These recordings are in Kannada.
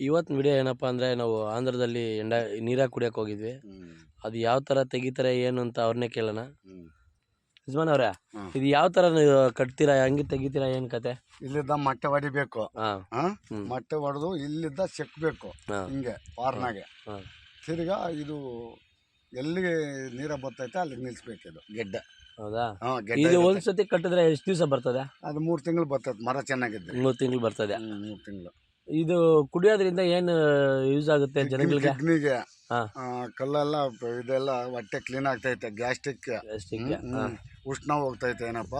ಇವತ್ತಿನ ವಿಡಿಯೋ ಏನಪ್ಪ ಅಂದರೆ ನಾವು ಆಂಧ್ರದಲ್ಲಿ ಎಂಡ ನೀರಾಗಿ ಕುಡಿಯೋಕೆ ಹೋಗಿದ್ವಿ. ಅದು ಯಾವ ಥರ ತೆಗಿತಾರೆ ಏನು ಅಂತ ಅವ್ರನ್ನೇ ಕೇಳೋಣ. ಯಜಮಾನ್ ಅವ್ರೆ. ಇದು ಯಾವ ಥರ ನೀವು ಕಟ್ತೀರಾ ಹಂಗೆ ತೆಗಿತೀರಾ ಏನು ಕತೆ? ಇಲ್ಲಿದ್ದ ಮೊಟ್ಟೆ ಹೊಡಿಬೇಕು ಹಾಂ. ಮೊಟ್ಟೆ ಹೊಡೆದು ಇಲ್ಲಿದ್ದ ಸೆಕ್ಬೇಕು. ಹಾಂ. ಹಿಂಗೆ ವಾರ್ನಾಗೆ. ಹಾಂ. ತಿರ್ಗಾ ಇದು ಎಲ್ಲಿಗೆ ನೀರ ಬರ್ತೈತೆ ಅಲ್ಲಿಗೆ ನಿಲ್ಸ್ಬೇಕು ಇದು ಗೆಡ್ಡೆ. ಹೌದಾ? ಹಾ ಇದು ಗೆಡ್ಡೆ ಒಂದು ಸತಿ ಕಟ್ಟಿದ್ರೆ ಎಷ್ಟು ದಿವಸ ಬರ್ತದೆ? ಅದು ಮೂರು ತಿಂಗಳು ಬರ್ತೈತೆ ಮರ ಚೆನ್ನಾಗಿದೆ ಮೂರು ತಿಂಗಳು ಬರ್ತದೆ. ಮೂರು ತಿಂಗಳು. ಇದು ಕುಡಿಯೋದ್ರಿಂದ ಏನು ಯೂಸ್ ಆಗುತ್ತೆ ಜನಗಳಿಗೆ? ಕಿಡ್ನಿಗೆ ಹಾ. ಕಲ್ಲೆಲ್ಲ ಇದೆಲ್ಲ ಹೊಟ್ಟೆ ಕ್ಲೀನ್ ಆಗ್ತೈತೆ ಗ್ಯಾಸ್ಟ್ರಿಕ್ ಗ್ಯಾಸ್ಟ್ರಿಕ್ ಉಷ್ಣ ಹೋಗ್ತೈತೆ ಏನಪ್ಪ?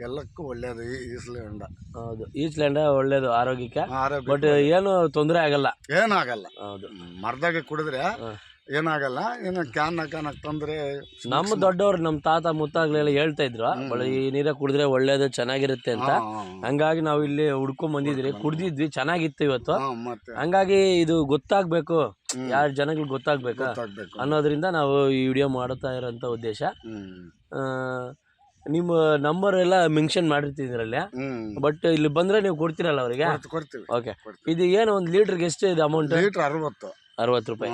ಎಲ್ಲಕ್ಕೂ ಒಳ್ಳೇದು ಈ ಈಸ್ಲಿಂಡ. ಹೌದು ಈಸ್ಲ್ಯಾಂಡ್ ಒಳ್ಳೇದು ಆರೋಗ್ಯಕ್ಕೆ. ಆರೋಗ್ಯ ಬಟ್ ಏನು ತೊಂದರೆ ಆಗಲ್ಲ. ಏನಾಗಲ್ಲ ಹೌದು. ಮರದಾಗೆ ಕುಡಿದ್ರೆ. ಏನಾಗಲ್ಲ ಏನು ಕ್ಯಾನ್ ಹಾಕನಕ್ ತಂದ್ರೆ ನಮ್ಮ ದೊಡ್ಡವ್ರು ನಮ್ಮ ತಾತ ಮುತ್ತಾಗ್ಲೆಲ್ಲ ಹೇಳ್ತಾ ಇದ್ರು ಈ ನೀರ ಕುಡಿದ್ರೆ ಒಳ್ಳೇದು ಚೆನ್ನಾಗಿರುತ್ತೆ ಅಂತ. ಹಂಗಾಗಿ ನಾವು ಇಲ್ಲಿ ಹುಡ್ಕೊಂಡ್ ಬಂದಿದ್ರಿ ಕುಡ್ದಿದ್ವಿ ಚೆನ್ನಾಗಿತ್ತು ಇವತ್ತು. ಮತ್ತೆ? ಹಂಗಾಗಿ ಇದು ಗೊತ್ತಾಗ್ಬೇಕು ಯಾರ್ ಜನಗಳಿಗೆ ಗೊತ್ತಾಗ್ಬೇಕು? ಗೊತ್ತಾಗ್ಬೇಕು. ಅನ್ನೋದ್ರಿಂದ ನಾವು ಈ ವಿಡಿಯೋ ಮಾಡುತ್ತಾ ಇರೋಂಥ ಉದ್ದೇಶ. ಆ, ನಿಮ್ಮ ನಂಬರ್ ಎಲ್ಲ ಮೆನ್ಷನ್ ಮಾಡಿರ್ತಿದ್ರಲ್ಲಿ? ಬಟ್ ಇಲ್ಲಿ ಬಂದ್ರೆ ನೀವು ಕೊಡ್ತೀರಲ್ಲ ಅವರಿಗೆ? ಕೊಡ್ತೀವಿ ಓಕೆ ಇದು ಏನು ಒಂದು ಲೀಟರ್ಗೆ ಎಷ್ಟು ಇದೆ ಅಮೌಂಟ್ ಲೀಟರ್ ಅರವತ್ತು. ಅರವತ್ತು ರೂಪಾಯಿ.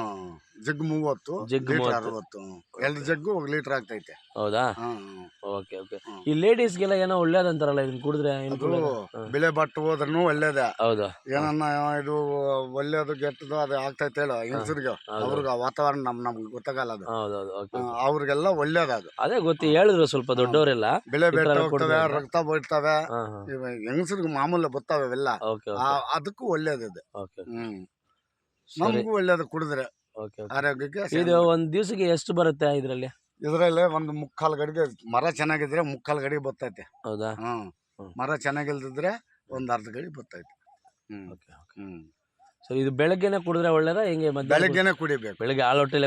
ಜಗ್ ಮೂವತ್ತು ಜಗ್ ಲೀಟರ್ ಮೂವತ್ತು. ಅರವತ್ತು ಎರಡು ಜಗ್ಗು ಒಂದು ಲೀಟರ್ ಆಗ್ತೈತೆ. ಹೌದಾ? ಹ್ಮ್. Okay okay. ಈ ಲೇಡೀಸ್ಗೆಲ್ಲ ಏನೋ ಒಳ್ಳೇದಂತಾರಲ್ಲ ಇದನ್ನ ಕುಡಿದ್ರೆ ಏನ್ ಅದು? ಬೆಳೆ ಬಟ್ಟು ಹೋದ್ರೂ ಒಳ್ಳೇದೇ. ಹೌದು. ಏನನ್ನ ಇದು ಒಳ್ಳೇದು ಕೆಟ್ಟದು ಅದು ಆಗ್ತೈತೆ ಹೇಳು ಹೆಂಗಸರಿಗೆ? ಅವ್ರಿಗೆ ಆ ವಾತಾವರಣ ನಮ್ ನಮ್ಗೆ ಗೊತ್ತಾಗಲ್ಲ ಅದು. ಹೌದೌದು ಓಕೆ ಹ್ಮ್, ಅವ್ರಿಗೆಲ್ಲ ಒಳ್ಳೇದು ಅದು. ಗೊತ್ತಿ ಹೇಳಿದ್ರು ಸ್ವಲ್ಪ ದೊಡ್ಡವರೆಲ್ಲ. ಬೆಳೆ ಈ ತರ ಬೆಟ್ಟ ಹೋಗ್ತವೆ ಕೊಡ್ತಾರೆ. ರಕ್ತ ಬಿಡ್ತವೆ ಹಾ ಹಾ. ಇವ ಹೆಂಗಸರಿಗೆ ಮಾಮೂಲಿ ಬರ್ತಾವೆ ಇವೆಲ್ಲ. ಓಕೆ ಆ- ಅದಕ್ಕೂ ಒಳ್ಳೇದು ಇದು. ಓಕೆ. ಹ್ಮ್. ಸರಿ. ನಮಗೂ ಒಳ್ಳೇದು ಕುಡಿದ್ರೆ. ಓಕೆ ಆರೋಗ್ಯಕ್ಕೆ ಇದು ಒಂದ್ ದಿವ್ಸಕ್ಕೆ ಎಷ್ಟು ಬರುತ್ತೆ ಇದ್ರಲ್ಲಿ? ಇದರಲ್ಲಿ ಒಂದು ಮುಕ್ಕಾಲು ಗಡಿಗೆ ಮರ ಚೆನ್ನಾಗಿದ್ರೆ ಮುಕ್ಕಾಲು ಗಡಿಗೆ ಬರ್ತೈತೆ ಹೌದಾ? ಹ್ಮ್. ಹ್ಮ್. ಮರ ಚೆನ್ನಾಗಿಲ್ದಿದ್ರೆ ಒಂದ್ ಅರ್ಧ ಗಡಿ ಬರ್ತೈತೆ ಹ್ಮ್. ಓಕೆ ಹ್ಮ್. ಸೊ ಇದು ಬೆಳಗ್ಗೆನೆ ಕುಡಿದ್ರೆ ಒಳ್ಳೇದಾ ಹೆಂಗೆ ಮಧ್ಯಾಹ್ನ ಬೆಳಗ್ಗೆನೆ ಕುಡಿಬೇಕು. ಬೆಳಗ್ಗೆ ಹಾಲು ಹೊಟ್ಟೆಲೆ